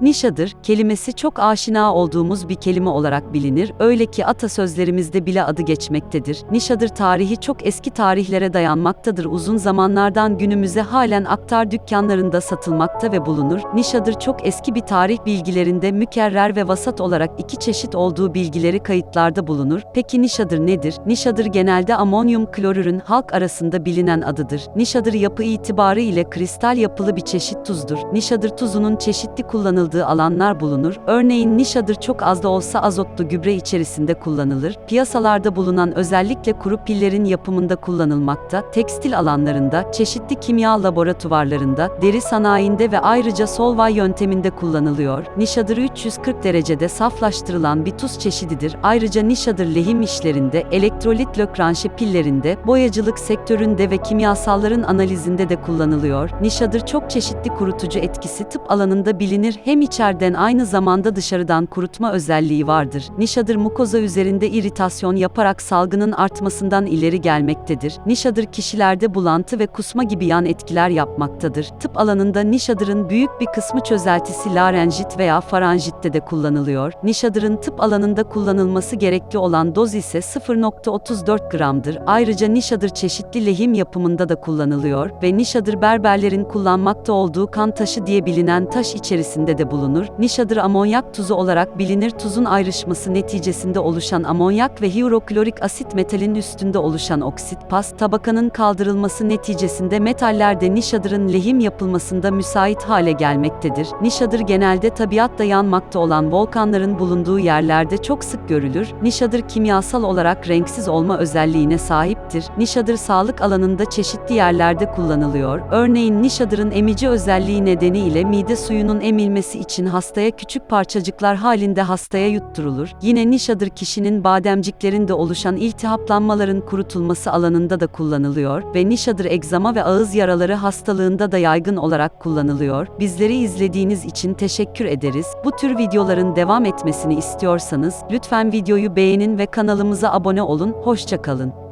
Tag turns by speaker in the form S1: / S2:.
S1: Nişadır, kelimesi çok aşina olduğumuz bir kelime olarak bilinir, öyle ki atasözlerimizde bile adı geçmektedir. Nişadır tarihi çok eski tarihlere dayanmaktadır. Uzun zamanlardan günümüze halen aktar dükkanlarında satılmakta ve bulunur. Nişadır çok eski bir tarih bilgilerinde mükerrer ve vasat olarak iki çeşit olduğu bilgileri kayıtlarda bulunur. Peki nişadır nedir? Nişadır genelde amonyum klorürün halk arasında bilinen adıdır. Nişadır yapı itibarı ile kristal yapılı bir çeşit tuzdur. Nişadır tuzunun çeşitli kullanıldığı alanlar bulunur. Örneğin nişadır çok az da olsa azotlu gübre içerisinde kullanılır. Piyasalarda bulunan özellikle kuru pillerin yapımında kullanılmakta, tekstil alanlarında, çeşitli kimya laboratuvarlarında, deri sanayinde ve ayrıca solvay yönteminde kullanılıyor. Nişadır 340 derecede saflaştırılan bir tuz çeşididir. Ayrıca nişadır lehim işlerinde, elektrolit lökranşe pillerinde, boyacılık sektöründe ve kimyasalların analizinde de kullanılıyor. Nişadır çok çeşitli kurutucu etkisi tıp alanında bilinir. Hem içeriden aynı zamanda dışarıdan kurutma özelliği vardır. Nişadır mukoza üzerinde iritasyon yaparak salgının artmasından ileri gelmektedir. Nişadır kişilerde bulantı ve kusma gibi yan etkiler yapmaktadır. Tıp alanında nişadırın büyük bir kısmı çözeltisi larenjit veya faranjitte de kullanılıyor. Nişadırın tıp alanında kullanılması gerekli olan doz ise 0.34 gramdır. Ayrıca nişadır çeşitli lehim yapımında da kullanılıyor ve nişadır berberlerin kullanmakta olduğu kan taşı diye bilinen taş içerisinde de bulunur. Nişadır amonyak tuzu olarak bilinir. Tuzun ayrışması neticesinde oluşan amonyak ve hidroklorik asit metalin üstünde oluşan oksit pas tabakanın kaldırılması neticesinde metallerde nişadırın lehim yapılmasında müsait hale gelmektedir. Nişadır genelde tabiatta yanmakta olan volkanların bulunduğu yerlerde çok sık görülür. Nişadır kimyasal olarak renksiz olma özelliğine sahiptir. Nişadır sağlık alanında çeşitli yerlerde kullanılıyor. Örneğin nişadırın emici özelliği nedeniyle mide suyunun emilmesi için hastaya küçük parçacıklar halinde hastaya yutturulur. Yine nişadır kişinin bademciklerinde oluşan iltihaplanmaların kurutulması alanında da kullanılıyor ve nişadır egzama ve ağız yaraları hastalığında da yaygın olarak kullanılıyor. Bizleri izlediğiniz için teşekkür ederiz. Bu tür videoların devam etmesini istiyorsanız lütfen videoyu beğenin ve kanalımıza abone olun. Hoşça kalın.